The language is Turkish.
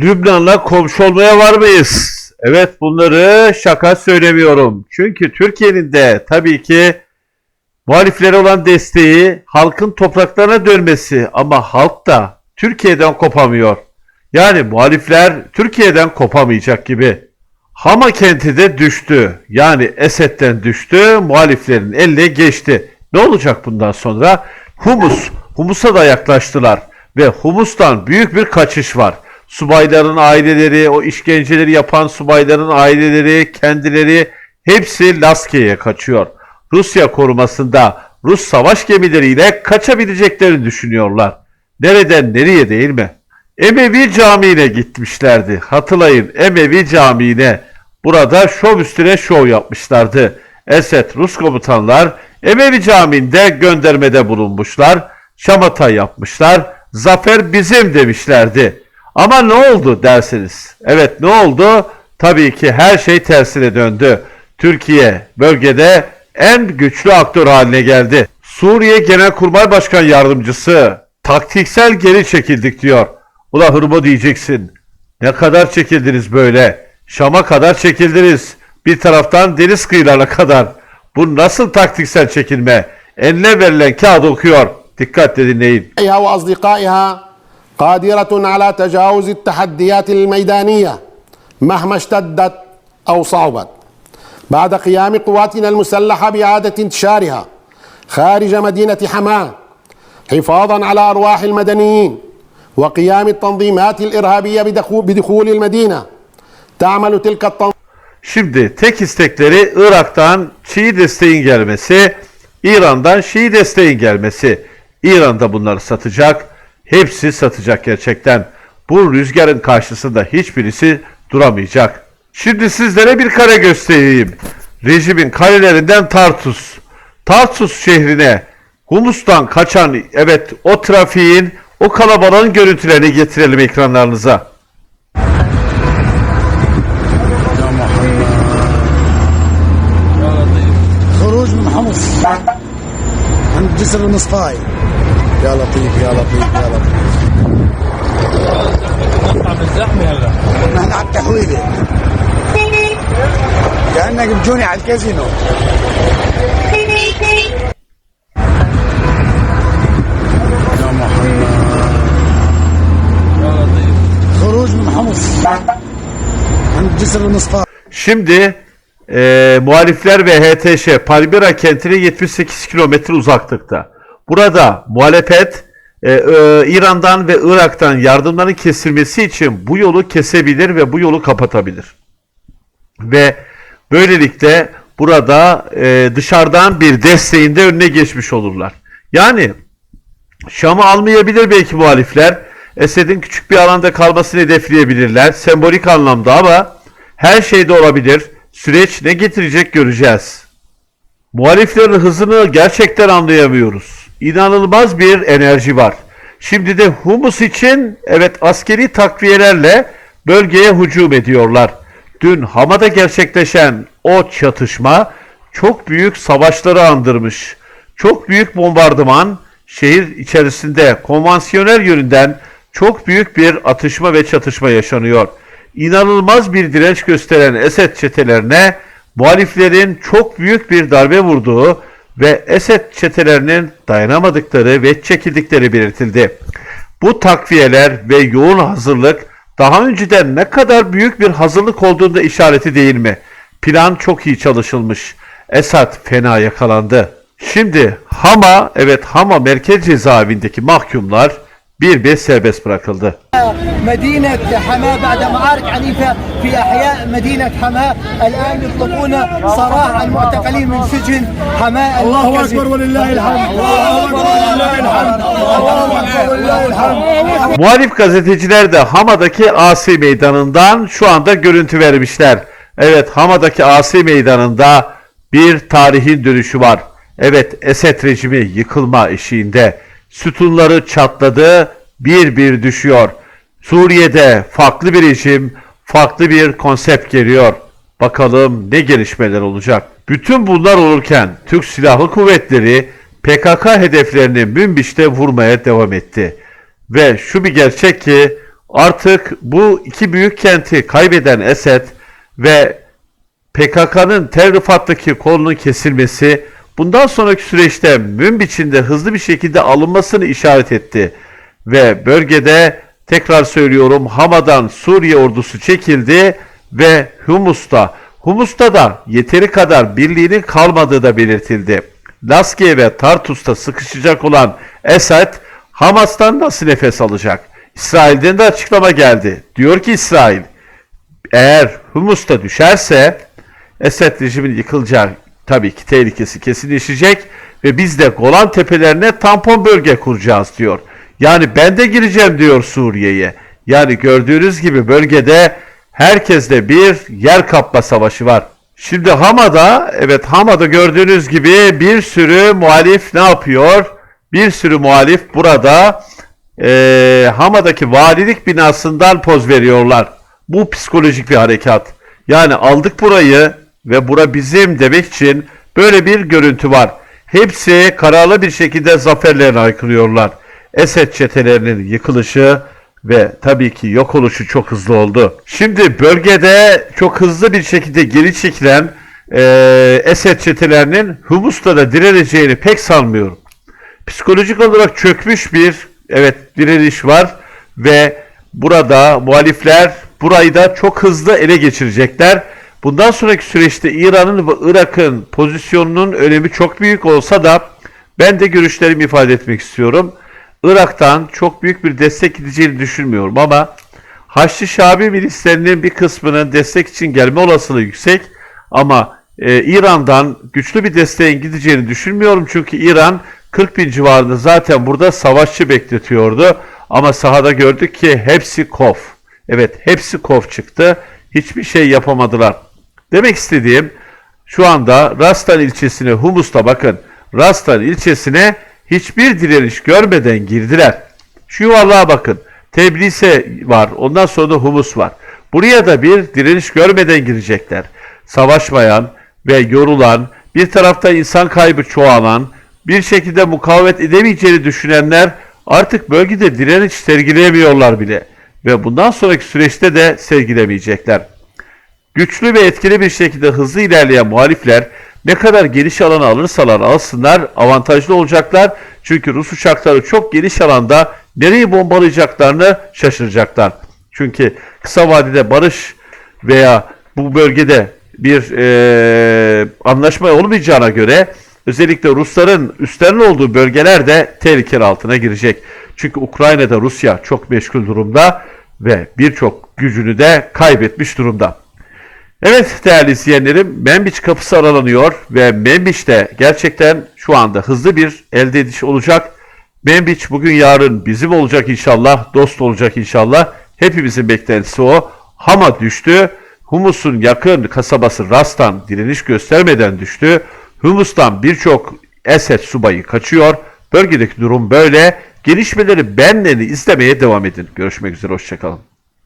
Lübnan'la komşu olmaya var mıyız? Evet bunları şaka söylemiyorum. Çünkü Türkiye'nin de tabii ki muhaliflere olan desteği halkın topraklarına dönmesi ama halk da Türkiye'den kopamıyor. Yani muhalifler Türkiye'den kopamayacak gibi. Hama kenti de düştü. Yani Esed'den düştü, muhaliflerin eline geçti. Ne olacak bundan sonra? Humus, Humus'a da yaklaştılar ve Humus'tan büyük bir kaçış var. Subayların aileleri, o işkenceleri yapan subayların aileleri, kendileri hepsi Laskiye'ye kaçıyor. Rusya korumasında Rus savaş gemileriyle kaçabileceklerini düşünüyorlar. Nereden nereye değil mi? Emevi Camii'ne gitmişlerdi. Hatırlayın Emevi Camii'ne. Burada şov üstüne şov yapmışlardı. Esed Rus komutanlar Emevi Camii'nde göndermede bulunmuşlar. Şamata yapmışlar. Zafer bizim demişlerdi. Ama ne oldu dersiniz? Evet ne oldu? Tabii ki her şey tersine döndü. Türkiye bölgede en güçlü aktör haline geldi. Suriye Genelkurmay Başkan Yardımcısı taktiksel geri çekildik diyor. Ula hırbo diyeceksin. Ne kadar çekildiniz böyle? Şam'a kadar çekildiniz. Bir taraftan deniz kıyılarına kadar. Bu nasıl taktiksel çekilme? Eline verilen kağıdı okuyor. Dikkatle dinleyin. هي قادرة على تجاوز التحديات الميدانية مهما اشتدت أو صعبت بعد قيام قواتنا المسلحة باعاده انتشارها خارج مدينة حماة حفاظا على أرواح المدنيين وقيام التنظيمات الإرهابية بدخول, المدينة تعمل تلك التنظيمات Şimdi tek istekleri Irak'tan Şii desteğin gelmesi, İran'dan Şii desteğin gelmesi. İran da bunları satacak. Hepsi satacak gerçekten. Bu rüzgarın karşısında hiçbirisi duramayacak. Şimdi sizlere bir kare göstereyim. Rejimin kalelerinden Tartus. Tartus şehrine Humus'tan kaçan evet o trafiğin o kalabalığın görüntülerini getirelim ekranlarınıza. خروج من حمص عند جسر المصفاي يا لطيف يا لطيف يا لطيف نطلع بالزحمه هلا احنا على التحويله كانك بجوني على الكازينو يا محمد يا لطيف خروج من حمص عند جسر المصفاي Şimdi e, muhalifler ve HTŞ Palmyra kentine 78 kilometre uzaklıkta. Burada muhalefet e, e, İran'dan ve Irak'tan yardımların kesilmesi için bu yolu kesebilir ve bu yolu kapatabilir. Ve böylelikle burada e, dışarıdan bir desteğin de önüne geçmiş olurlar. Yani Şam'ı almayabilir belki muhalifler. Esed'in küçük bir alanda kalmasını hedefleyebilirler. Sembolik anlamda ama her şey de olabilir. Süreç ne getirecek göreceğiz. Muhaliflerin hızını gerçekten anlayamıyoruz. İnanılmaz bir enerji var. Şimdi de Humus için evet askeri takviyelerle bölgeye hücum ediyorlar. Dün Hama'da gerçekleşen o çatışma çok büyük savaşları andırmış. Çok büyük bombardıman, şehir içerisinde konvansiyonel yönünden çok büyük bir atışma ve çatışma yaşanıyor. İnanılmaz bir direnç gösteren Esed çetelerine muhaliflerin çok büyük bir darbe vurduğu ve Esed çetelerinin dayanamadıkları ve çekildikleri belirtildi. Bu takviyeler ve yoğun hazırlık daha önceden ne kadar büyük bir hazırlık olduğunda işareti değil mi? Plan çok iyi çalışılmış. Esad fena yakalandı. Şimdi Hama, evet Hama merkez cezaevindeki mahkumlar bir bir serbest bırakıldı. مدينة حماة بعد معارك عنيفة في أحياء مدينة حماة الآن يطلقون سراح المعتقلين من سجن حماة الله أكبر ولله الحمد الله أكبر ولله الحمد الله أكبر ولله الحمد Muhalif gazeteciler de Hama'daki Asi Meydanı'ndan şu anda görüntü vermişler. Evet Hama'daki Asi Meydanı'nda bir tarihin dönüşü var. Evet Esed rejimi yıkılma eşiğinde. Sütunları çatladı, bir bir düşüyor. Suriye'de farklı bir rejim, farklı bir konsept geliyor. Bakalım ne gelişmeler olacak. Bütün bunlar olurken Türk Silahlı Kuvvetleri PKK hedeflerini Münbiş'te vurmaya devam etti. Ve şu bir gerçek ki Artık bu iki büyük kenti kaybeden Esed ve PKK'nın Tel Rifat'taki kolunun kesilmesi bundan sonraki süreçte Münbiç'in de hızlı bir şekilde alınmasını işaret etti. Ve bölgede tekrar söylüyorum Hama'dan Suriye ordusu çekildi ve Humus'ta Humus'ta da yeteri kadar birliğinin kalmadığı da belirtildi. Laskiye ve Tartus'ta sıkışacak olan Esed Hamas'tan nasıl nefes alacak? İsrail'den de açıklama geldi. Diyor ki İsrail eğer Humus'ta düşerse Esed rejimin yıkılacağı tabii ki tehlikesi kesinleşecek ve biz de Golan tepelerine tampon bölge kuracağız diyor. Yani ben de gireceğim diyor Suriye'ye. Yani gördüğünüz gibi bölgede herkeste bir yer kapma savaşı var. Şimdi Hama'da, evet Hama'da gördüğünüz gibi bir sürü muhalif ne yapıyor? Bir sürü muhalif burada eee, Hama'daki valilik binasından poz veriyorlar. Bu psikolojik bir harekat. Yani aldık burayı ve bura bizim demek için böyle bir görüntü var. Hepsi kararlı bir şekilde zaferlerine aykırıyorlar. Esed çetelerinin yıkılışı ve tabii ki yok oluşu çok hızlı oldu. Şimdi bölgede çok hızlı bir şekilde geri çekilen eee Esed çetelerinin Humus'ta da direneceğini pek sanmıyorum psikolojik olarak çökmüş bir evet direniş var ve burada muhalifler burayı da çok hızlı ele geçirecekler. Bundan sonraki süreçte İran'ın ve Irak'ın pozisyonunun önemi çok büyük olsa da ben de görüşlerimi ifade etmek istiyorum. Irak'tan çok büyük bir destek gideceğini düşünmüyorum ama Haçlı Şabi milislerinin bir kısmının destek için gelme olasılığı yüksek ama e, İran'dan güçlü bir desteğin gideceğini düşünmüyorum çünkü İran 40 bin civarında zaten burada savaşçı bekletiyordu ama sahada gördük ki hepsi kof. Evet hepsi kof çıktı. Hiçbir şey yapamadılar. Demek istediğim şu anda Rastan ilçesine Humus'ta bakın Rastan ilçesine hiçbir direniş görmeden girdiler. Şu yuvarlığa bakın. Tebrise var. Ondan sonra da Humus var. Buraya da bir direniş görmeden girecekler. Savaşmayan ve yorulan, bir tarafta insan kaybı çoğalan, bir şekilde mukavemet edemeyeceğini düşünenler artık bölgede direniş sergileyemiyorlar bile. Ve bundan sonraki süreçte de sergilemeyecekler. Güçlü ve etkili bir şekilde hızlı ilerleyen muhalifler ne kadar geniş alanı alırsalar alsınlar avantajlı olacaklar. Çünkü Rus uçakları çok geniş alanda nereyi bombalayacaklarını şaşıracaklar. Çünkü kısa vadede barış veya bu bölgede bir eee, anlaşma olmayacağına göre özellikle Rusların üstlerin olduğu bölgeler de tehlike altına girecek. Çünkü Ukrayna'da Rusya çok meşgul durumda ve birçok gücünü de kaybetmiş durumda. Evet değerli izleyenlerim Membiç kapısı aralanıyor ve Membiç'te gerçekten şu anda hızlı bir elde ediş olacak. Membiç bugün yarın bizim olacak inşallah, dost olacak inşallah. Hepimizin beklentisi o. Hama düştü. Humus'un yakın kasabası Rastan direniş göstermeden düştü. Humus'tan birçok Esed subayı kaçıyor. Bölgedeki durum böyle. Gelişmeleri benleri izlemeye devam edin. Görüşmek üzere, hoşçakalın.